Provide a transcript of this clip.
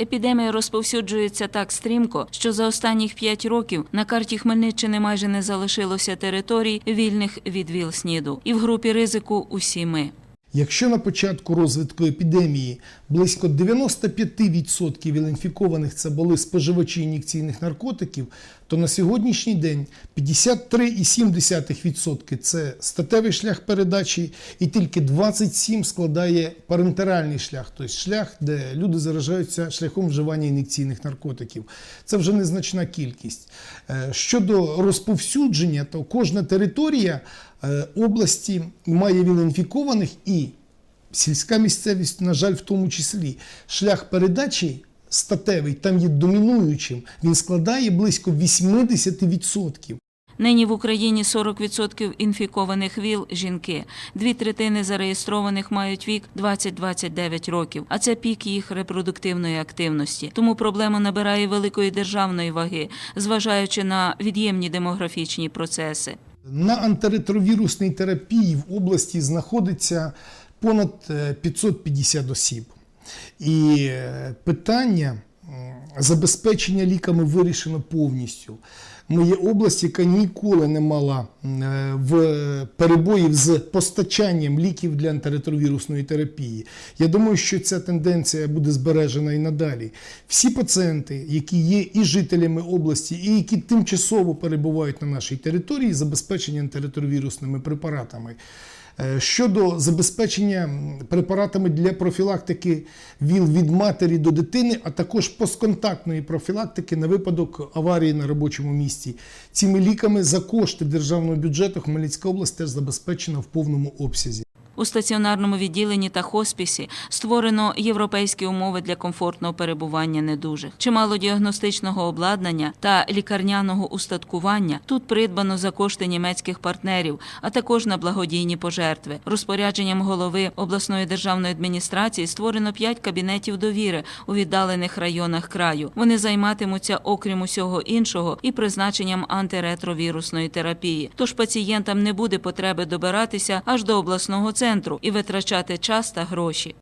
Епідемія розповсюджується так стрімко, що за останніх п'ять років на карті Хмельниччини майже не залишилося територій, вільних від ВІЛ-СНІДу. І в групі ризику усі ми. Якщо на початку розвитку епідемії близько 95% віл-інфікованих це були споживачі ін'єкційних наркотиків, то на сьогоднішній день 53,7% це статевий шлях передачі, і тільки 27% складає парентеральний шлях, тобто шлях, де люди заражаються шляхом вживання ін'єкційних наркотиків. Це вже незначна кількість. Е, Щодо розповсюдження, то кожна територія е, області має віл-інфікованих і сільська місцевість, на жаль, в тому числі. Шлях передачі статевий там є домінуючим. Він складає близько 80%. Нині в Україні 40% інфікованих ВІЛ – жінки. Дві третини зареєстрованих мають вік 20-29 років, а це пік їх репродуктивної активності. Тому проблема набирає великої державної ваги, зважаючи на від'ємні демографічні процеси. На антиретровірусній терапії в області знаходиться понад е, 550 осіб. І е, питання забезпечення ліками вирішено повністю. Ми є область, яка ніколи не мала е, в перебоїв з постачанням ліків для антиретровірусної терапії. Я думаю, що ця тенденція буде збережена і надалі. Всі пацієнти, які є і жителями області, і які тимчасово перебувають на нашій території, забезпечені антиретровірусними препаратами. Е, Щодо забезпечення препаратами для профілактики ВІЛ від матері до дитини, а також постконтактної профілактики на випадок аварії на робочому місці, цими ліками за кошти державного бюджету Хмельницька область теж забезпечена в повному обсязі. У стаціонарному відділенні та хоспісі створено європейські умови для комфортного перебування недужих. Чимало діагностичного обладнання та лікарняного устаткування тут придбано за кошти німецьких партнерів, а також на благодійні пожертви. Розпорядженням голови обласної державної адміністрації створено п'ять кабінетів довіри у віддалених районах краю. Вони займатимуться, окрім усього іншого, і призначенням антиретровірусної терапії. Тож пацієнтам не буде потреби добиратися аж до обласного центру і витрачати час та гроші.